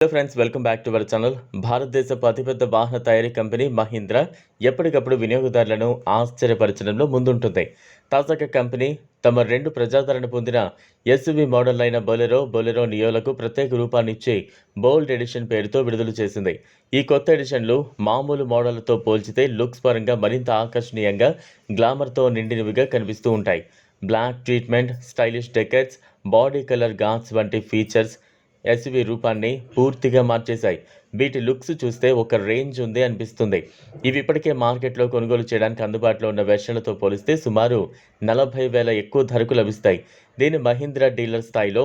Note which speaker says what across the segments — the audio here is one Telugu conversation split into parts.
Speaker 1: Hello friends welcome back to our channel భారతదేశపు అతిపెద్ద వాహన తయారీ కంపెనీ మహీంద్రా ఎప్పటికప్పుడు వినియోగదారులను ఆశ్చర్యపరచడంలో ముందుంటుంది. తాజాగా కంపెనీ తమ రెండు ప్రజాదరణ పొందిన ఎస్యువి మోడల్ అయిన బొలెరో బొలెరో నియోలకు ప్రత్యేక రూపాన్నిచ్చి బోల్డ్ ఎడిషన్ పేరుతో విడుదల చేసింది. ఈ కొత్త ఎడిషన్లు మామూలు మోడళ్ళతో పోల్చితే లుక్స్ పరంగా మరింత ఆకర్షణీయంగా గ్లామర్తో నిండినవిగా కనిపిస్తూ ఉంటాయి. Black treatment stylish decals body colour గాన్స్ వంటి ఫీచర్స్ ఎస్వి రూపాన్ని పూర్తిగా మార్చేశాయి. వీటి లుక్స్ చూస్తే ఒక రేంజ్ ఉంది అనిపిస్తుంది. ఇవి ఇప్పటికే మార్కెట్లో కొనుగోలు చేయడానికి అందుబాటులో ఉన్న వెర్షన్లతో పోలిస్తే సుమారు నలభై వేల ఎక్కువ ధరకు లభిస్తాయి. దీన్ని మహీంద్రా డీలర్ స్థాయిలో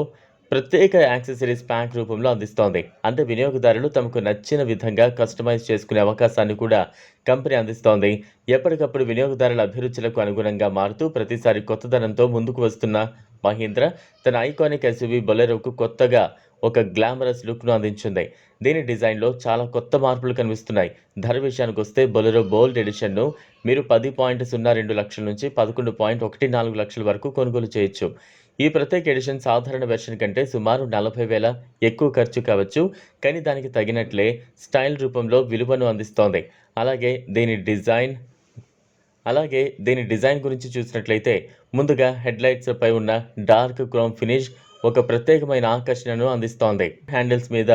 Speaker 1: ప్రత్యేక యాక్సెసరీస్ ప్యాక్ రూపంలో అందిస్తోంది. అంటే వినియోగదారులు తమకు నచ్చిన విధంగా కస్టమైజ్ చేసుకునే అవకాశాన్ని కూడా కంపెనీ అందిస్తోంది. ఎప్పటికప్పుడు వినియోగదారుల అభిరుచులకు అనుగుణంగా మారుతూ ప్రతిసారి కొత్తదనంతో ముందుకు వస్తున్న మహీంద్రా తన ఐకానిక్ ఎస్యూవీ బొలెరోకు కొత్తగా ఒక గ్లామరస్ లుక్ను అందించింది. దీని డిజైన్లో చాలా కొత్త మార్పులు కనిపిస్తున్నాయి. ధర విషయానికి వస్తే బొలెరో బోల్డ్ ఎడిషన్ను మీరు పది పాయింట్ సున్నా రెండు లక్షల నుంచి పదకొండు పాయింట్ ఒకటి నాలుగు లక్షల వరకు కొనుగోలు చేయొచ్చు. ఈ ప్రత్యేక ఎడిషన్ సాధారణ వెర్షన్ కంటే సుమారు నలభై వేల ఎక్కువ ఖర్చు కావచ్చు. కానీ దానికి తగినట్లే స్టైల్ రూపంలో విలువను అందిస్తోంది. అలాగే దీని డిజైన్ అలాగే దీని డిజైన్ గురించి చూసినట్లయితే ముందుగా హెడ్లైట్స్ పై ఉన్న డార్క్ క్రోమ్ ఫినిష్ ఒక ప్రత్యేకమైన ఆకర్షణను అందిస్తోంది. హ్యాండిల్స్ మీద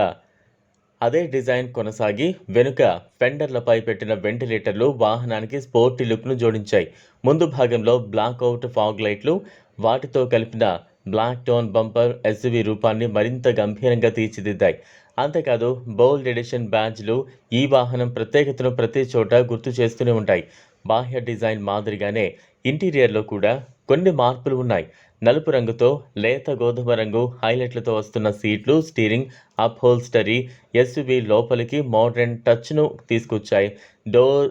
Speaker 1: అదే డిజైన్ కొనసాగి వెనుక ఫెండర్లపై పెట్టిన వెంటిలేటర్లు వాహనానికి స్పోర్టీ లుక్ను జోడించాయి. ముందు భాగంలో బ్లాక్ అవుట్ ఫాగ్ లైట్లు వాటితో కలిపిన బ్లాక్ టోన్ బంపర్ ఎస్యువి రూపాన్ని మరింత గంభీరంగా తీర్చిదిద్దాయి. అంతేకాదు బోల్డ్ ఎడిషన్ బ్యాడ్జ్లు ఈ వాహనం ప్రత్యేకతను ప్రతి చోట గుర్తు చేస్తూనే ఉంటాయి. బాహ్య డిజైన్ మాదిరిగానే ఇంటీరియర్లో కూడా కొన్ని మార్పులు ఉన్నాయి. నలుపు రంగుతో లేత గోధుమ రంగు హైలైట్లతో వస్తున్న సీట్లు స్టీరింగ్ అప్ హోల్స్టరీ ఎస్యువి లోపలికి మోడర్న్ టచ్ను తీసుకొచ్చాయి. డోర్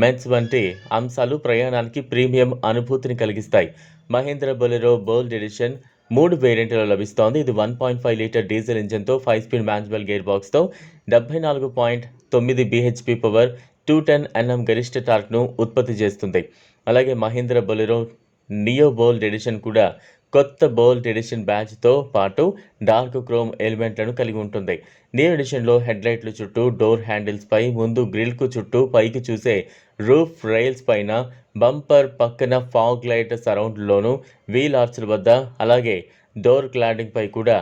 Speaker 1: మెన్స్ వంటి అంశాలు ప్రయాణానికి ప్రీమియం అనుభూతిని కలిగిస్తాయి. మహేంద్ర బొలెరో బోల్డ్ ఎడిషన్ మూడు వేరియంట్లో లభిస్తోంది. ఇది one point five litre diesel ఇంజన్తో five speed manual gear బాక్స్తో డెబ్బై నాలుగు పాయింట్ తొమ్మిది BHP power two ten Nm గరిష్ట టార్క్ను ఉత్పత్తి చేస్తుంది. అలాగే Mahindra Bolero Neo Bold edition కూడా కొత్త బోల్డ్ ఎడిషన్ బ్యాచ్తో పాటు డార్క్ క్రోమ్ ఎలిమెంట్లను కలిగి ఉంటుంది. నియో ఎడిషన్లో హెడ్లైట్ల చుట్టూ డోర్ హ్యాండిల్స్పై ముందు గ్రిల్కు చుట్టూ పైకి చూసే రూఫ్ రైల్స్ పైన బంపర్ పక్కన ఫాగ్ లైట్ సరౌండ్లోనూ వీల్ ఆర్చ్ల వద్ద అలాగే డోర్ క్లాడింగ్పై కూడా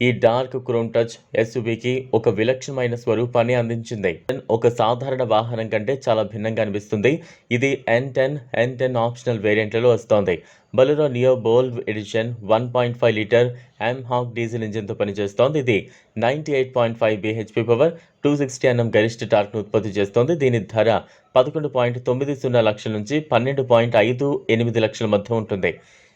Speaker 1: ఈ డార్క్ క్రోమ్ టచ్ ఎస్యూబీకి ఒక విలక్షణమైన స్వరూపాన్ని అందించింది. ఒక సాధారణ వాహనం కంటే చాలా భిన్నంగా అనిపిస్తుంది. ఇది N ten N ten optional వేరియంట్లలో వస్తోంది. Bolero Neo Bold edition one point five litre M hawk diesel ఇంజిన్తో పనిచేస్తోంది. ఇది ninety eight point five BHP power two sixty Nm గరిష్ట టార్క్ను ఉత్పత్తి చేస్తోంది. దీని ధర పదకొండు పాయింట్ తొమ్మిది సున్నా లక్షల నుంచి పన్నెండు పాయింట్ ఐదు ఎనిమిది లక్షల మధ్య ఉంటుంది.